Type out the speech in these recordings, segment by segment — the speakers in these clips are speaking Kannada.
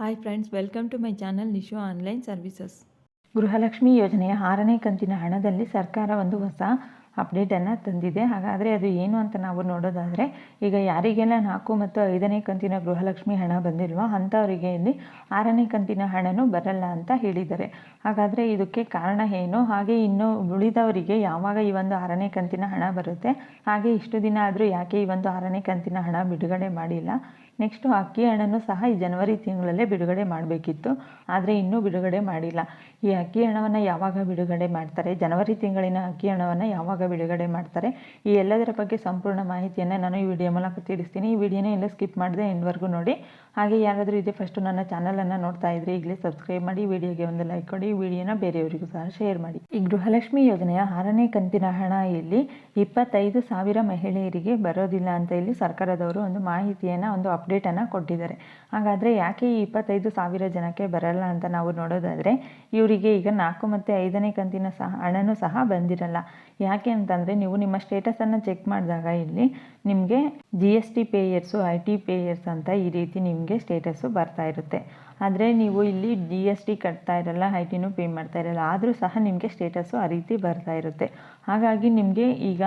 Hi friends welcome to my channel Nishu online services Gruhalakshmi ಯೋಜನೆಯ ಆರನೇ ಕಂತಿನ ಹಣದಲ್ಲಿ ಸರ್ಕಾರ ಒಂದು ಹೊಸ ಅಪ್ಡೇಟನ್ನು ತಂದಿದೆ. ಹಾಗಾದರೆ ಅದು ಏನು ಅಂತ ನಾವು ನೋಡೋದಾದರೆ, ಈಗ ಯಾರಿಗೆಲ್ಲ ನಾಲ್ಕು ಮತ್ತು ಐದನೇ ಕಂತಿನ ಗೃಹಲಕ್ಷ್ಮಿ ಹಣ ಬಂದಿಲ್ವೋ ಅಂಥವರಿಗೆ ಇಲ್ಲಿ ಆರನೇ ಕಂತಿನ ಹಣನೂ ಬರಲ್ಲ ಅಂತ ಹೇಳಿದ್ದಾರೆ. ಹಾಗಾದರೆ ಇದಕ್ಕೆ ಕಾರಣ ಏನು? ಹಾಗೆ ಇನ್ನು ಉಳಿದವರಿಗೆ ಯಾವಾಗ ಈ ಒಂದು ಆರನೇ ಕಂತಿನ ಹಣ ಬರುತ್ತೆ? ಹಾಗೆ ಇಷ್ಟು ದಿನ ಆದರೂ ಯಾಕೆ ಈ ಒಂದು ಆರನೇ ಕಂತಿನ ಹಣ ಬಿಡುಗಡೆ ಮಾಡಿಲ್ಲ? ನೆಕ್ಸ್ಟು ಅಕ್ಕಿ ಹಣನೂ ಸಹ ಈ ಜನವರಿ ತಿಂಗಳಲ್ಲೇ ಬಿಡುಗಡೆ ಮಾಡಬೇಕಿತ್ತು, ಆದರೆ ಇನ್ನೂ ಬಿಡುಗಡೆ ಮಾಡಿಲ್ಲ. ಈ ಅಕ್ಕಿ ಹಣವನ್ನು ಯಾವಾಗ ಬಿಡುಗಡೆ ಮಾಡ್ತಾರೆ, ಜನವರಿ ತಿಂಗಳಿನ ಅಕ್ಕಿ ಹಣವನ್ನು ಯಾವಾಗ ಬಿಡುಗಡೆ ಮಾಡ್ತಾರೆ, ಈ ಎಲ್ಲದರ ಬಗ್ಗೆ ಸಂಪೂರ್ಣ ಮಾಹಿತಿಯನ್ನು ನಾನು ಈ ವಿಡಿಯೋ ಮೂಲಕ ತಿಳಿಸ್ತೀನಿ. ಈ ವಿಡಿಯೋನ ಎಲ್ಲ ಸ್ಕಿಪ್ ಮಾಡಿದೆ ಎಂಡ್ವರೆಗೂ ನೋಡಿ. ಹಾಗೆ ಯಾರಾದರೂ ಇದೆ ಫಸ್ಟು ನನ್ನ ಚಾನಲನ್ನು ನೋಡ್ತಾ ಇದ್ರೆ ಈಗಲೇ ಸಬ್ಸ್ಕ್ರೈಬ್ ಮಾಡಿ, ವಿಡಿಯೋಗೆ ಒಂದು ಲೈಕ್ ಕೊಡಿ, ಈ ವಿಡಿಯೋನ ಬೇರೆಯವರಿಗೂ ಸಹ ಶೇರ್ ಮಾಡಿ. ಈ ಗೃಹಲಕ್ಷ್ಮಿ ಯೋಜನೆಯ ಆರನೇ ಕಂತಿನ ಹಣ ಇಲ್ಲಿ ಇಪ್ಪತ್ತೈದು ಸಾವಿರ ಮಹಿಳೆಯರಿಗೆ ಬರೋದಿಲ್ಲ ಅಂತ ಇಲ್ಲಿ ಸರ್ಕಾರದವರು ಒಂದು ಮಾಹಿತಿಯನ್ನು, ಒಂದು ಅಪ್ಡೇಟನ್ನು ಕೊಟ್ಟಿದ್ದಾರೆ. ಹಾಗಾದರೆ ಯಾಕೆ ಈ ಇಪ್ಪತ್ತೈದು ಸಾವಿರ ಜನಕ್ಕೆ ಬರಲ್ಲ ಅಂತ ನಾವು ನೋಡೋದಾದರೆ, ಇವರಿಗೆ ಈಗ ನಾಲ್ಕು ಮತ್ತು ಐದನೇ ಕಂತಿನ ಸಹ, ಹಣನೂ ಸಹ ಬಂದಿರಲ್ಲ. ಯಾಕೆ ಅಂತಂದರೆ ನೀವು ನಿಮ್ಮ ಸ್ಟೇಟಸನ್ನು ಚೆಕ್ ಮಾಡಿದಾಗ ಇಲ್ಲಿ ನಿಮಗೆ G S T payers I T payers ಅಂತ ಈ ರೀತಿ ನಿಮಗೆ ಸ್ಟೇಟಸ್ಸು ಬರ್ತಾ ಇರುತ್ತೆ. ಆದರೆ ನೀವು ಇಲ್ಲಿ ಜಿ ಎಸ್ ಟಿ ಕಟ್ತಾ ಇರಲ್ಲ ಐ ಟಿನೂ ಪೇ ಮಾಡ್ತಾ ಇರಲ್ಲ, ಆದರೂ ಸಹ ನಿಮಗೆ ಸ್ಟೇಟಸ್ಸು ಆ ರೀತಿ ಬರ್ತಾ ಇರುತ್ತೆ. ಹಾಗಾಗಿ ನಿಮಗೆ ಈಗ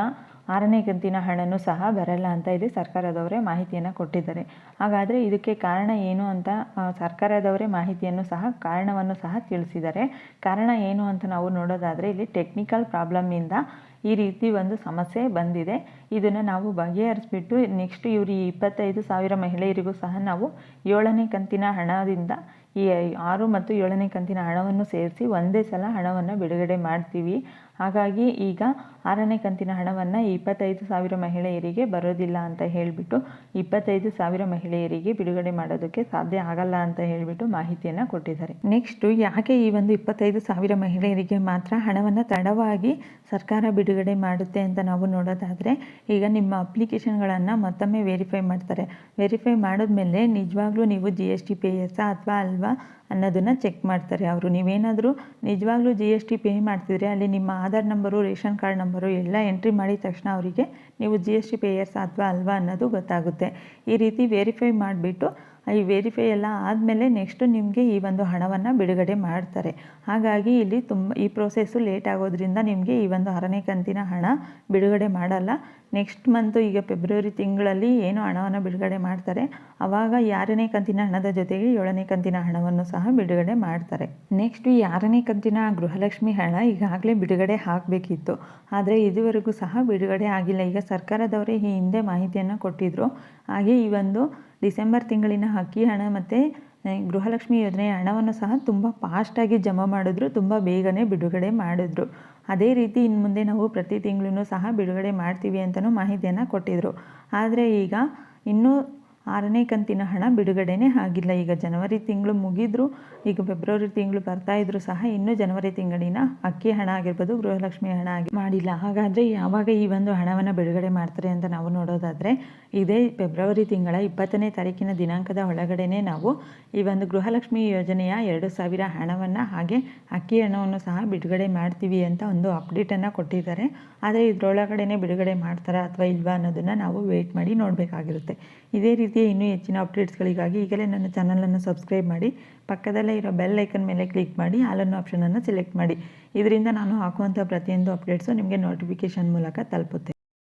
ಆರನೇ ಕಂತಿನ ಹಣನೂ ಸಹ ಬರಲ್ಲ ಅಂತ ಇಲ್ಲಿ ಸರ್ಕಾರದವರೇ ಮಾಹಿತಿಯನ್ನು ಕೊಟ್ಟಿದ್ದಾರೆ. ಹಾಗಾದರೆ ಇದಕ್ಕೆ ಕಾರಣ ಏನು ಅಂತ ಸರ್ಕಾರದವರೇ ಮಾಹಿತಿಯನ್ನು ಸಹ, ಕಾರಣವನ್ನು ಸಹ ತಿಳಿಸಿದ್ದಾರೆ. ಕಾರಣ ಏನು ಅಂತ ನಾವು ನೋಡೋದಾದರೆ ಇಲ್ಲಿ ಟೆಕ್ನಿಕಲ್ ಪ್ರಾಬ್ಲಮ್ಮಿಂದ ಈ ರೀತಿ ಒಂದು ಸಮಸ್ಯೆ ಬಂದಿದೆ. ಇದನ್ನು ನಾವು ಬಗೆಹರಿಸ್ಬಿಟ್ಟು ನೆಕ್ಸ್ಟ್ ಇವರು ಈ ಇಪ್ಪತ್ತೈದು ಸಾವಿರ ಮಹಿಳೆಯರಿಗೂ ಸಹ ನಾವು ಏಳನೇ ಕಂತಿನ ಹಣದಿಂದ ಈ ಆರು ಮತ್ತು ಏಳನೇ ಕಂತಿನ ಹಣವನ್ನು ಸೇರಿಸಿ ಒಂದೇ ಸಲ ಹಣವನ್ನು ಬಿಡುಗಡೆ ಮಾಡ್ತೀವಿ. ಹಾಗಾಗಿ ಈಗ ಆರನೇ ಕಂತಿನ ಹಣವನ್ನು ಇಪ್ಪತ್ತೈದು ಸಾವಿರ ಮಹಿಳೆಯರಿಗೆ ಬರೋದಿಲ್ಲ ಅಂತ ಹೇಳಿಬಿಟ್ಟು ಇಪ್ಪತ್ತೈದು ಸಾವಿರ ಮಹಿಳೆಯರಿಗೆ ಬಿಡುಗಡೆ ಮಾಡೋದಕ್ಕೆ ಸಾಧ್ಯ ಆಗಲ್ಲ ಅಂತ ಹೇಳಿಬಿಟ್ಟು ಮಾಹಿತಿಯನ್ನು ಕೊಟ್ಟಿದ್ದಾರೆ. ನೆಕ್ಸ್ಟು ಯಾಕೆ ಈ ಒಂದು ಇಪ್ಪತ್ತೈದು ಸಾವಿರ ಮಹಿಳೆಯರಿಗೆ ಮಾತ್ರ ಹಣವನ್ನು ತಡವಾಗಿ ಸರ್ಕಾರ ಬಿಡುಗಡೆ ಮಾಡುತ್ತೆ ಅಂತ ನಾವು ನೋಡೋದಾದರೆ, ಈಗ ನಿಮ್ಮ ಅಪ್ಲಿಕೇಶನ್ಗಳನ್ನು ಮತ್ತೊಮ್ಮೆ ವೆರಿಫೈ ಮಾಡ್ತಾರೆ. ವೆರಿಫೈ ಮಾಡಿದ್ಮೇಲೆ ನಿಜವಾಗ್ಲೂ ನೀವು ಜಿ ಎಸ್ ಟಿ ಪೇಯರ್ಸಾ ಅಥವಾ ಅಲ್ವಾ ಅನ್ನೋದನ್ನು ಚೆಕ್ ಮಾಡ್ತಾರೆ ಅವರು. ನೀವೇನಾದರೂ ನಿಜವಾಗ್ಲೂ ಜಿ ಎಸ್ ಟಿ ಪೇ ಮಾಡ್ತಿದ್ರೆ ಅಲ್ಲಿ ನಿಮ್ಮ Aadhaar number, ration card number ಎಲ್ಲ ಎಂಟ್ರಿ ಮಾಡಿದ ತಕ್ಷಣ ಅವರಿಗೆ ನೀವು ಜಿ ಎಸ್ ಟಿ ಪೇಯರ್ಸ್ ಅಥವಾ ಅಲ್ವಾ ಅನ್ನೋದು ಗೊತ್ತಾಗುತ್ತೆ. ಈ ರೀತಿ ವೆರಿಫೈ ಮಾಡಿಬಿಟ್ಟು ಈ ವೆರಿಫೈ ಎಲ್ಲ ಆದಮೇಲೆ ನೆಕ್ಸ್ಟು ನಿಮಗೆ ಈ ಒಂದು ಹಣವನ್ನು ಬಿಡುಗಡೆ ಮಾಡ್ತಾರೆ. ಹಾಗಾಗಿ ಇಲ್ಲಿ ತುಂಬ, ಈ ಪ್ರೋಸೆಸ್ಸು ಲೇಟ್ ಆಗೋದ್ರಿಂದ ನಿಮಗೆ ಈ ಒಂದು ಆರನೇ ಕಂತಿನ ಹಣ ಬಿಡುಗಡೆ ಮಾಡಲ್ಲ. ನೆಕ್ಸ್ಟ್ ಮಂತು ಈಗ ಫೆಬ್ರವರಿ ತಿಂಗಳಲ್ಲಿ ಏನು ಹಣವನ್ನು ಬಿಡುಗಡೆ ಮಾಡ್ತಾರೆ? ಆವಾಗ ಆರನೇ ಕಂತಿನ ಹಣದ ಜೊತೆಗೆ ಏಳನೇ ಕಂತಿನ ಹಣವನ್ನು ಸಹ ಬಿಡುಗಡೆ ಮಾಡ್ತಾರೆ. ನೆಕ್ಸ್ಟ್ ಈ ಆರನೇ ಕಂತಿನ ಗೃಹಲಕ್ಷ್ಮಿ ಹಣ ಈಗಾಗಲೇ ಬಿಡುಗಡೆ ಆಗಬೇಕಿತ್ತು. ಆದರೆ ಇದುವರೆಗೂ ಸಹ ಬಿಡುಗಡೆ ಆಗಿಲ್ಲ. ಈಗ ಸರ್ಕಾರದವರೇ ಈ ಹಿಂದೆ ಮಾಹಿತಿಯನ್ನು ಕೊಟ್ಟಿದ್ದರು ಹಾಗೆ ಈ ಒಂದು ಡಿಸೆಂಬರ್ ತಿಂಗಳಿನ ಅಕ್ಕಿ ಹಣ ಮತ್ತು ಗೃಹಲಕ್ಷ್ಮಿ ಯೋಜನೆಯ ಹಣವನ್ನು ಸಹ ತುಂಬ ಫಾಸ್ಟಾಗಿ ಜಮಾ ಮಾಡಿದ್ರು, ತುಂಬ ಬೇಗನೆ ಬಿಡುಗಡೆ ಮಾಡಿದ್ರು. ಅದೇ ರೀತಿ ಇನ್ನು ಮುಂದೆ ನಾವು ಪ್ರತಿ ತಿಂಗಳೂ ಸಹ ಬಿಡುಗಡೆ ಮಾಡ್ತೀವಿ ಅಂತಲೂ ಮಾಹಿತಿಯನ್ನು ಕೊಟ್ಟಿದ್ದರು ಆದರೆ ಈಗ ಇನ್ನೂ ಆರನೇ ಕಂತಿನ ಹಣ ಬಿಡುಗಡೆನೇ ಆಗಿಲ್ಲ. ಈಗ ಜನವರಿ ತಿಂಗಳು ಮುಗಿದ್ರು, ಈಗ ಫೆಬ್ರವರಿ ತಿಂಗಳು ಬರ್ತಾ ಇದ್ರು ಸಹ ಇನ್ನೂ ಜನವರಿ ತಿಂಗಳಿನ ಅಕ್ಕಿ ಹಣ ಆಗಿರ್ಬೋದು, ಗೃಹಲಕ್ಷ್ಮಿ ಹಣ ಆಗಿ ಮಾಡಿಲ್ಲ. ಹಾಗಾದರೆ ಯಾವಾಗ ಈ ಒಂದು ಹಣವನ್ನು ಬಿಡುಗಡೆ ಮಾಡ್ತಾರೆ ಅಂತ ನಾವು ನೋಡೋದಾದರೆ, ಇದೇ ಫೆಬ್ರವರಿ ತಿಂಗಳ ಇಪ್ಪತ್ತನೇ ತಾರೀಕಿನ ದಿನಾಂಕದ ಒಳಗಡೆನೇ ನಾವು ಈ ಒಂದು ಗೃಹಲಕ್ಷ್ಮಿ ಯೋಜನೆಯ ಎರಡು ಸಾವಿರ ಹಣವನ್ನು ಹಾಗೆ ಅಕ್ಕಿ ಹಣವನ್ನು ಸಹ ಬಿಡುಗಡೆ ಮಾಡ್ತೀವಿ ಅಂತ ಒಂದು ಅಪ್ಡೇಟನ್ನು ಕೊಟ್ಟಿದ್ದಾರೆ. ಆದರೆ ಇದರೊಳಗಡೆನೇ ಬಿಡುಗಡೆ ಮಾಡ್ತಾರಾ ಅಥವಾ ಇಲ್ವಾ ಅನ್ನೋದನ್ನು ನಾವು ವೇಟ್ ಮಾಡಿ ನೋಡಬೇಕಾಗಿರುತ್ತೆ. ಇದೇ ರೀತಿಯ ಇನ್ನೂ ಹೆಚ್ಚಿನ ಅಪ್ಡೇಟ್ಸ್ಗಳಿಗಾಗಿ ಈಗಲೇ ನನ್ನ ಚಾನಲನ್ನು ಸಬ್ಸ್ಕ್ರೈಬ್ ಮಾಡಿ, ಪಕ್ಕದಲ್ಲೇ ಇರೋ ಬೆಲ್ ಐಕನ್ ಮೇಲೆ ಕ್ಲಿಕ್ ಮಾಡಿ ಆಲನ್ನು ಆಪ್ಷನನ್ನು ಸೆಲೆಕ್ಟ್ ಮಾಡಿ. ಇದರಿಂದ ನಾನು ಹಾಕುವಂಥ ಪ್ರತಿಯೊಂದು ಅಪ್ಡೇಟ್ಸು ನಿಮಗೆ ನೋಟಿಫಿಕೇಷನ್ ಮೂಲಕ ತಲುಪುತ್ತೆ.